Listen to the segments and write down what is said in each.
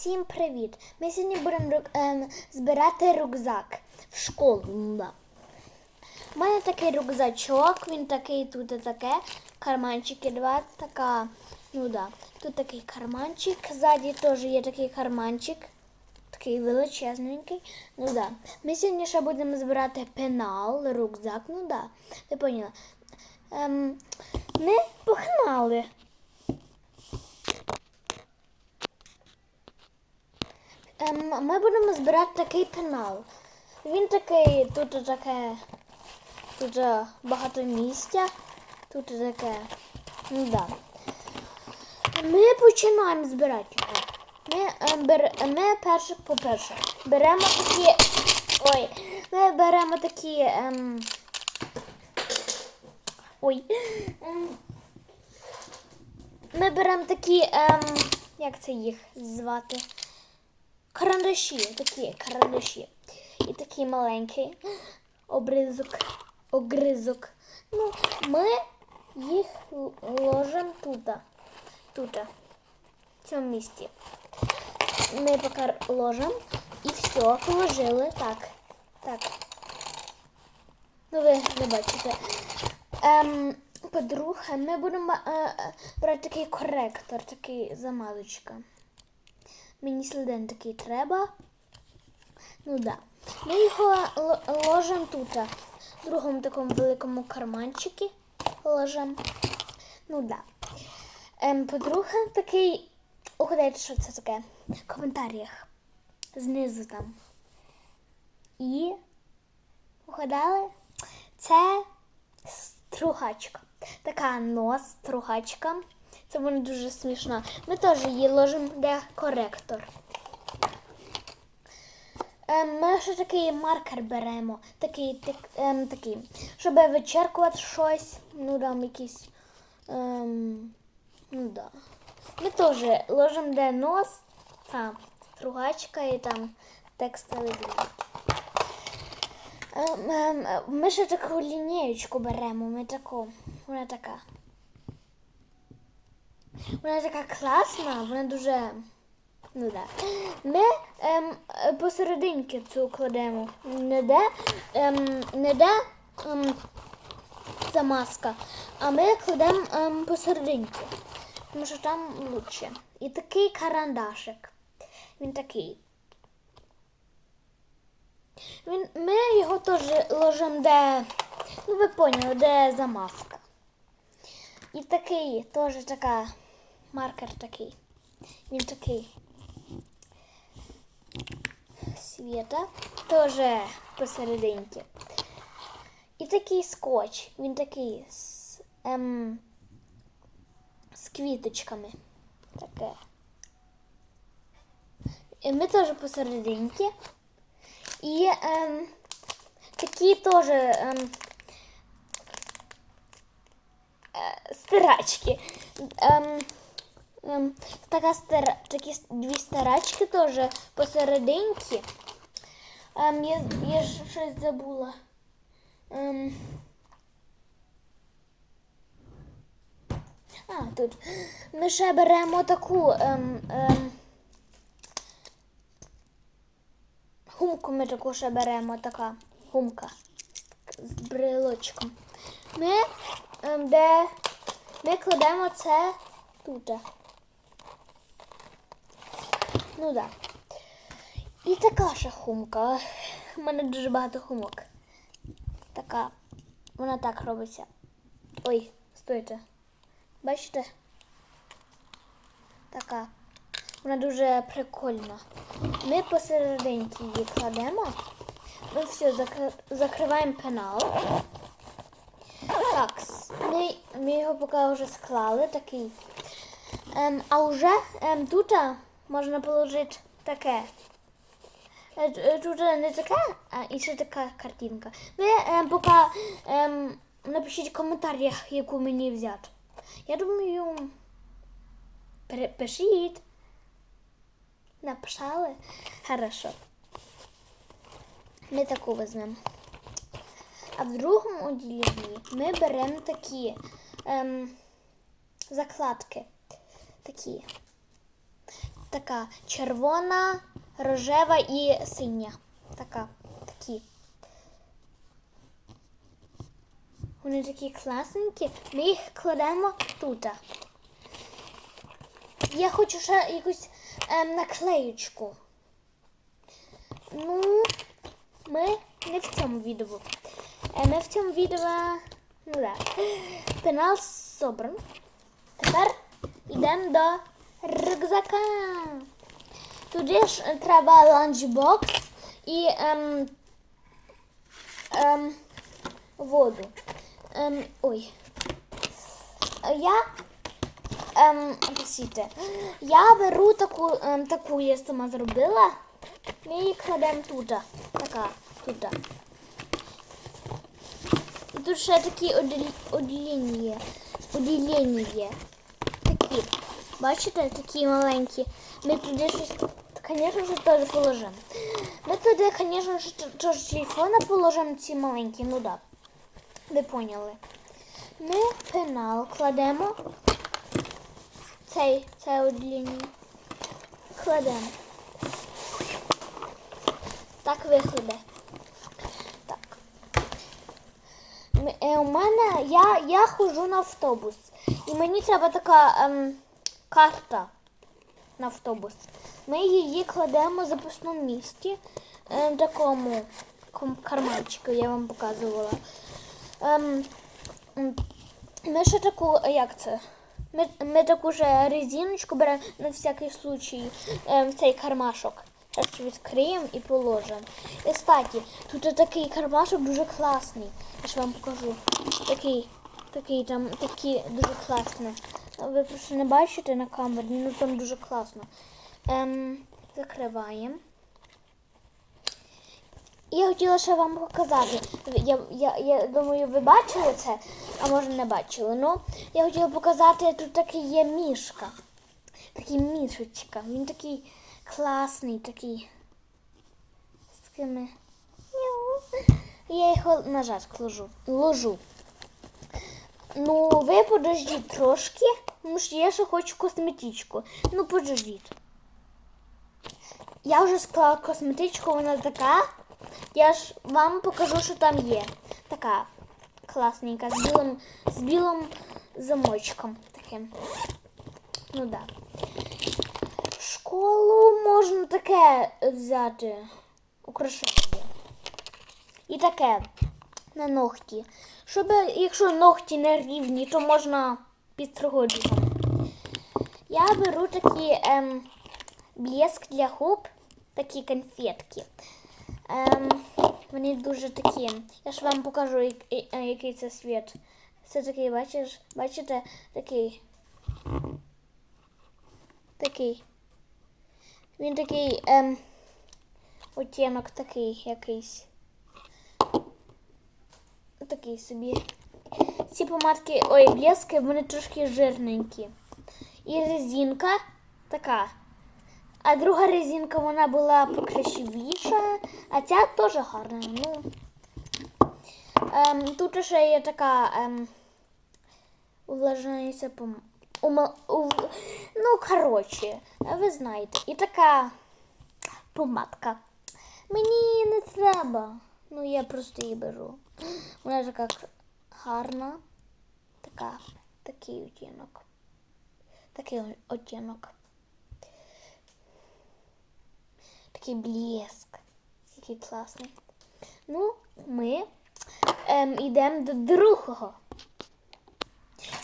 Всім привіт! Ми сьогодні будемо ем, збирати рюкзак в школу. У мене такий рюкзачок, він такий тут таке, карманчики два, така, ну да. Тут такий карманчик, ззаді теж є такий карманчик, такий величезненький. Ну да. Ми сьогодні ще будемо збирати пенал, рюкзак, ну да. Ти поняла. Ем, ми погнали. Ми будемо збирати такий пенал. Він такий, тут таке, тут багато місця, тут таке, ну да. Ми починаємо збирати його. Ми, ем, бер, ми перше, по-перше, беремо такі, ой, ми беремо такі, ем, ой, ем, ми беремо такі, ем, як це їх звати? Карандаші, такі карандаші. І такий маленький обризок, огризок. Ну, ми їх ложимо тут. Тут, в цьому місці. Ми поки ложимо і все, положили. Так. Так. Ну, ви не бачите. Ем, по-друге, ми будемо е, е, брати такий коректор, такий замазочка. Мені сліден такий треба. Ну да. Ми його ложимо тут, в другому такому великому карманчику ложимо. Ну да. Ем, по-друге, такий. Угадайте, що це таке? В коментарях. Знизу там. І угадали? Це стругачка. Така нос, стругачка. Це вона дуже смішна. Ми теж її ложимо де коректор. Ем, Ми ще такий маркер беремо, такий, так, ем, такий, щоб вичеркувати щось, ну там якісь. Ем, ну да. Ми теж ложимо де нос, там стругачка і там текстовий блок. Ем, ем, ми ще таку лінієчку беремо, ми таку, вона така. Вона така класна, вона дуже. Ну да. Ми ем, посерединки цю кладемо. Не де, ем, не де ем, замазка, а ми кладемо ем, посерединки. Тому що там лучше. І такий карандашик. Він такий. Він, ми його теж ложимо де. Ну ви поняли, де замазка. І такий, теж така, маркер такий. Він такий. Світа. Теж посерединки. І такий скотч. Він такий з, ем, з квіточками. Таке. І ми теж посерединки. І ем, такі теж ем, стирачки. Ем, ем, така стара, такі дві стирачки теж посерединки. Ем, я, я щось забула. Ем, а, тут. Ми ще беремо таку ем, ем, гумку ми таку ще беремо, така гумка з брелочком. Ми, де, ми кладемо це тут. Ну так. Да. І така ще хумка. У мене дуже багато хумок. Така. Вона так робиться. Ой, стойте. Бачите? Така. Вона дуже прикольна. Ми посерединки її кладемо. Ну все, закри- закриваємо пенал. Так, ми, ми його поки вже склали такий. Ем, а вже ем, тут можна положити таке. Е, е, Тут не таке, а і ще така картинка. Ви ем, поки ем, напишіть в коментарях, яку мені взяти. Я думаю, пер- пишіть. Написали? Хорошо. Ми таку візьмемо. А в другому відділенні ми беремо такі ем, закладки. Такі. така червона, рожева і синя. Така, такі. Вони такі класненькі. Ми їх кладемо тут. Я хочу ще якусь ем, наклеючку. Ну, ми не в цьому відео. Е, Ми в цьому відео. Ну да. Пенал собран. Тепер йдемо до рюкзака. Туди ж треба ланчбокс і ем, ем, воду. Ем, ой. Я ем, простите, я беру таку, ем, таку я сама зробила. Ми її кладемо тут. Така, тут. Тут ще такі оділі- оділення. Оділення. Такі. Бачите, такі маленькі. Ми туди щось, звісно ж, теж положимо. Ми туди, звісно ж, теж телефони положимо ці маленькі, ну. Да. Ви поняли. Ми пенал кладемо. Цей, це оділення. Кладемо. Так виглядає. Так. М- е, У мене я, я ходжу на автобус. І мені треба така ем, карта на автобус. Ми її кладемо в запасному місці. Ем, такому карманчику я вам показувала. Ем, ми ще таку, як це? Ми, ми таку же резиночку беремо на всякий случай в цей кармашок. Зараз відкриємо і положимо. І кстати, тут такий кармашок дуже класний. Я ж вам покажу. Такий, такий там, такі дуже класні. Ви просто не бачите на камері, ну там дуже класно. Ем, закриваємо. Я хотіла ще вам показати. Я, я, я думаю, ви бачили це, а може не бачили. Ну, я хотіла показати, тут такий є мішка. Такий мішечка. Він такий класний, такий. З такими. Я його назад ложу. ложу. Ну, ви подождіть трошки, тому що я ще хочу косметичку. Ну, подождіть. Я вже склала косметичку, вона така. Я ж вам покажу, що там є. Така класненька, з білим, з білим замочком таким. Ну да. Таке взяти украшення. І таке на ногті. Щоб, якщо ногті не рівні, то можна підстригати. Я беру такі ем, блеск для губ, такі конфетки. Ем, вони дуже такі. Я ж вам покажу, е, який це світ. Це такий, бачиш, бачите, такий. Такий. Він такий ем, оттінок такий якийсь. Такий собі. Ці помадки, ой, блески, вони трошки жирненькі. І резинка така. А друга резинка вона була покрасивіша, а ця теж гарна. Ну, ем, тут ще є така ем, увлажняється пом... ума- ув- Ну, коротше, ви знаєте. І така помадка. Мені не треба. Ну, я просто її беру. Вона така гарна. Така, такий оттінок. Такий оттінок. Такий блеск. Який класний. Ну, ми ем, йдемо до другого.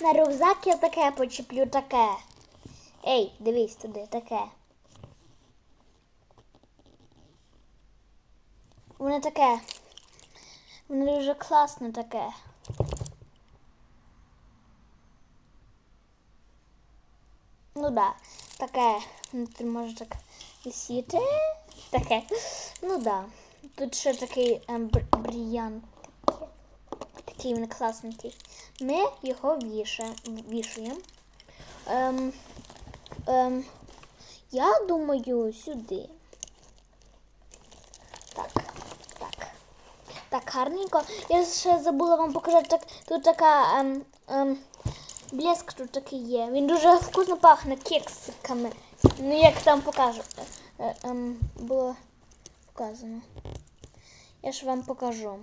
На рюкзак я таке почеплю таке. Ей, дивись туди, таке. Воно таке. Воно дуже класне таке. Ну да, таке. Ну, Ти може так висіти. Таке. Ну да. Тут ще такий ем, бр- бріян. Такий. Такий він класненький. Ми його вішаємо. вішаємо. Ем, ем, я думаю, сюди. Так, так. Так, гарненько. Я ще забула вам показати, так, тут така ем, ем, блеск тут такий є. Він дуже вкусно пахне кексиками. Ну, як там покажу. Е, ем, було показано. Я ж вам покажу.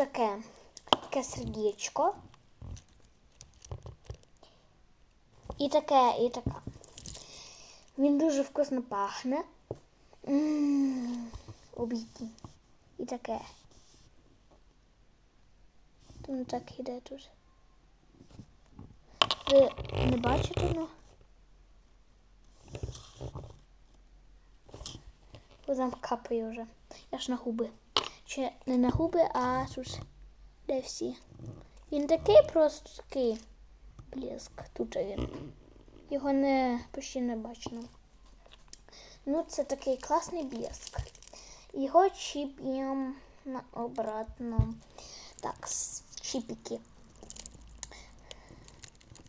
Таке, таке сердечко. І таке, і таке. Він дуже вкусно пахне. Обійти. І таке. Тому так іде тут. Ви не бачите, ну? Бо там капає вже. Я ж на губи. Чи не на губи, а тут де всі. Він такий просто такий блиск. Тут він. Його не почти не бачно. Ну, це такий класний блиск. Його чіп'ємо на обратно. Так, чіпіки.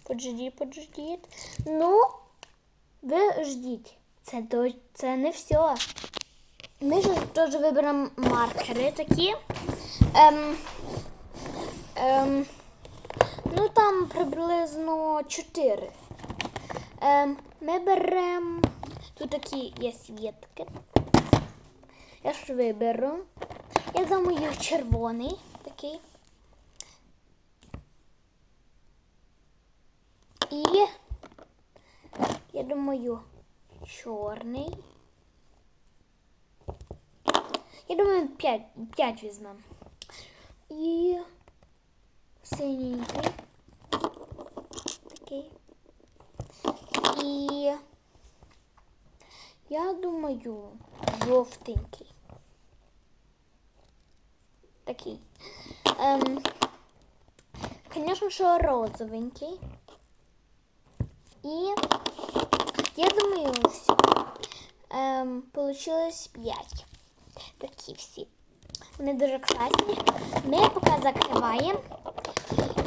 Подждіть, подждіть. Ну, ви ждіть. Це, до- це не все. Ми ж теж виберемо маркери такі. Ем, ем, ну там приблизно 4. Ем, ми беремо. Тут такі є світки. Я ж виберу. Я думаю, червоний такий. І я думаю, чорний. Я думаю, 5, 5 візьмемо. І синенький. Такий. І я думаю, жовтенький. Такий. Ем, Звісно, що розовенький. І я думаю, все. Ем, получилось 5. Такі всі. Вони дуже класні. Ми поки закриваємо.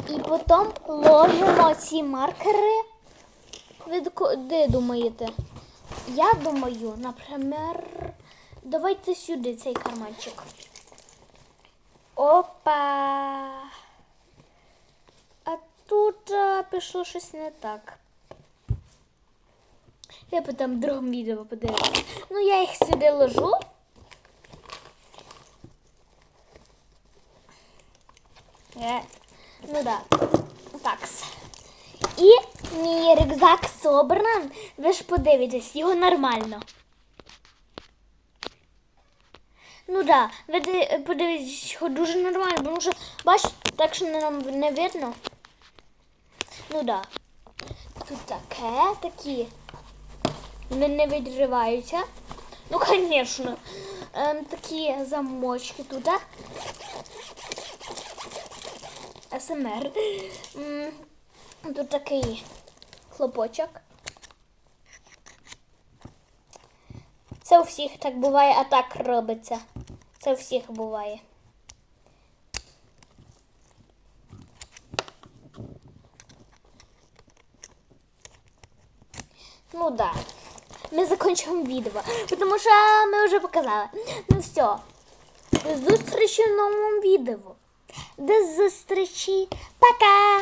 І потім ложимо ці маркери. Ви де думаєте? Я думаю, наприклад, давайте сюди цей карманчик. Опа. А тут а, пішло щось не так. Я потім в другому відео подивлюся. Ну, я їх сюди ложу. Е, ну да. Так. І мій рюкзак собран. Ви ж подивитесь, його нормально. Ну да, ви подивитесь, його дуже нормально, тому що, бачите, так що нам не видно. Ну да. Тут таке, такі. Вони не відриваються. Ну, звісно. Ем, такі замочки тут. СМР. Тут такий хлопочок. Це у всіх так буває, а так робиться. Це у всіх буває. Ну да. Ми закінчуємо відео, тому що ми вже показали. Ну все. До зустрічі в новому відео. До зустрічі. Пока!